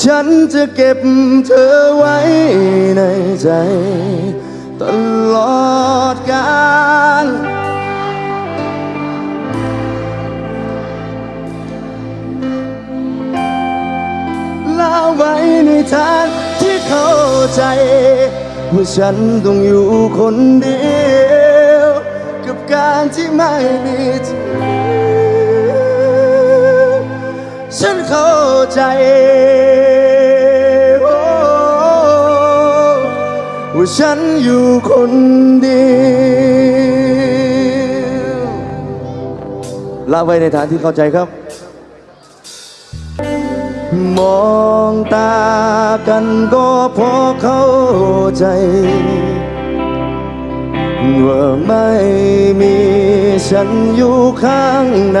ฉันจะเก็บเธอไว้ในใจ ตลอดกาลลาไว้ในทางที่เข้าใจว่าฉันต้องอยู่คนเดียว กับการที่ไม่มีเธอฉันเข้าใจ ว่าฉันอยู่คนเดียวลาไว้ในทางที่เข้าใจครับ มองตากันก็พอเข้าใจ ว่าไม่มีฉันอยู่ข้างใน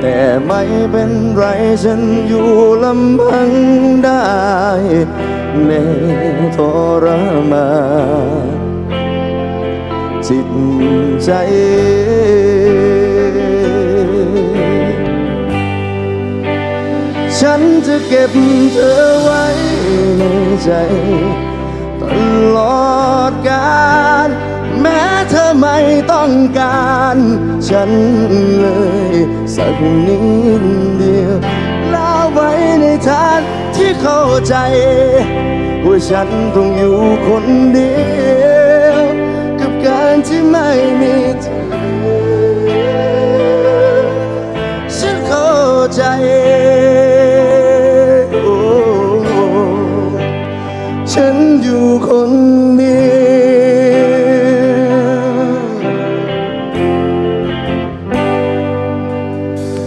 แต่ไม่เป็นไรฉันอยู่ลำพังได้แม้ทรมานจิตใจ ฉันจะเก็บเธอไว้ในใจ ตลอดกาลแม้เธอไม่ต้องการ ฉันเลย สักนิดเดียวลาไว้ในทางที่เข้าใจ ว่าฉันต้องอยู่คนเดียว กับการที่ไม่มีเธอฉันเข้าใจโอ้ฉันอยู่คนเดียว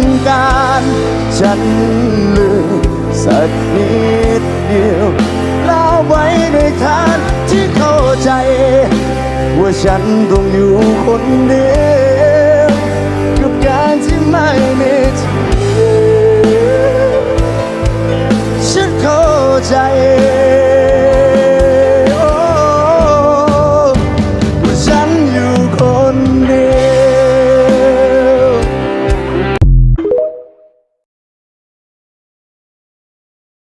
ต้องการ ฉันลืมสักนิดเดียวลาไว้ในทานที่เข้าใจ ว่าฉันต้องอยู่คนเดียว